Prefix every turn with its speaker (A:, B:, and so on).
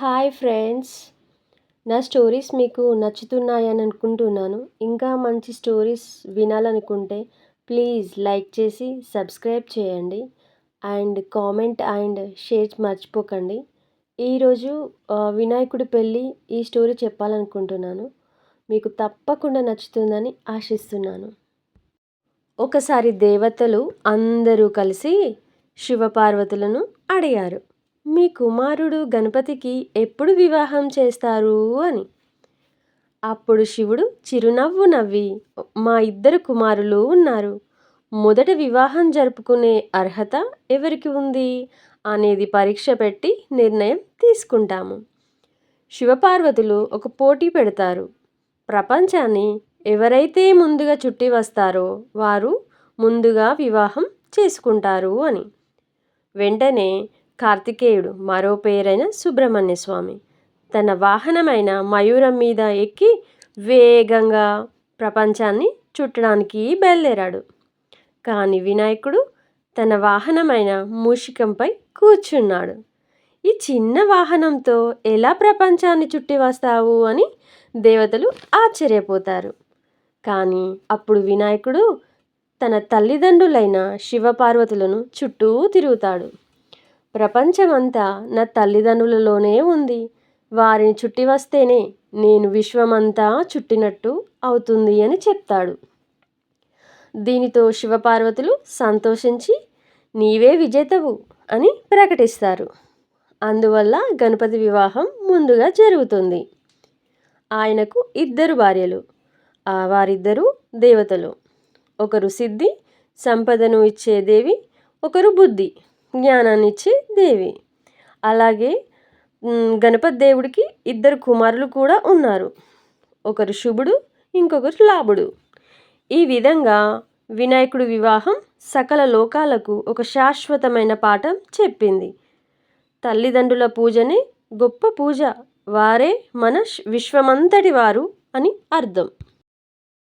A: Hi friends. నా stories మీకు నచ్చుతున్నాయని అనుకుంటున్నాను. ఇంకా మంచి స్టోరీస్ వినాలనుకుంటే ప్లీజ్ లైక్ చేసి సబ్స్క్రైబ్ చేయండి. అండ్ కామెంట్ అండ్ షేర్ మర్చిపోకండి. ఈరోజు వినాయకుడి పెళ్ళి ఈ స్టోరీ చెప్పాలనుకుంటున్నాను. మీకు తప్పకుండా నచ్చుతుందని ఆశిస్తున్నాను. ఒకసారి దేవతలు అందరూ కలిసి శివపార్వతులను అడిగారు. మీ కుమారుడు గణపతికి ఎప్పుడు వివాహం చేస్తారు అని. అప్పుడు శివుడు చిరునవ్వు నవ్వి మా ఇద్దరు కుమారులు ఉన్నారు. మొదట వివాహం జరుపుకునే అర్హత ఎవరికి ఉంది? అనేది పరీక్ష పెట్టి నిర్ణయం తీసుకుంటాము. శివపార్వతులు ఒక పోటీ పెడతారు. ప్రపంచాన్ని ఎవరైతే ముందుగా చుట్టి వస్తారో వారు ముందుగా వివాహం చేసుకుంటారు అని. వెంటనే కార్తికేయుడు మరో పేరైన సుబ్రహ్మణ్య స్వామి తన వాహనమైన మయూరం మీద ఎక్కి వేగంగా ప్రపంచాన్ని చుట్టడానికి బయలుదేరాడు. కానీ వినాయకుడు తన వాహనమైన మూషికంపై కూర్చున్నాడు. ఈ చిన్న వాహనంతో ఎలా ప్రపంచాన్ని చుట్టి వస్తావు అని దేవతలు ఆశ్చర్యపోతారు. కానీ అప్పుడు వినాయకుడు తన తల్లిదండ్రులైన శివపార్వతులను చుట్టూ తిరుగుతాడు. ప్రపంచమంతా నా తల్లిదండ్రులలోనే ఉంది. వారిని చుట్టి వస్తేనే నేను విశ్వమంతా చుట్టినట్టు అవుతుంది అని చెప్తాడు. దీనితో శివపార్వతులు సంతోషించి నీవే విజేతవు అని ప్రకటిస్తారు. అందువల్ల గణపతి వివాహం ముందుగా జరుగుతుంది. ఆయనకు ఇద్దరు భార్యలు. వారిద్దరూ దేవతలు. ఒకరు సిద్ధి సంపదను ఇచ్చే దేవి ఒకరు బుద్ధి. జ్ఞానాన్ని ఇచ్చి దేవి. అలాగే గణపతి దేవుడికి ఇద్దరు కుమారులు కూడా ఉన్నారు. ఒకరు శుభుడు ఇంకొకరు లాభుడు. ఈ విధంగా వినాయకుడి వివాహం సకల లోకాలకు ఒక శాశ్వతమైన పాఠం చెప్పింది. తల్లిదండ్రుల పూజనే గొప్ప పూజ. వారే మన విశ్వమంతటి వారు అని అర్థం.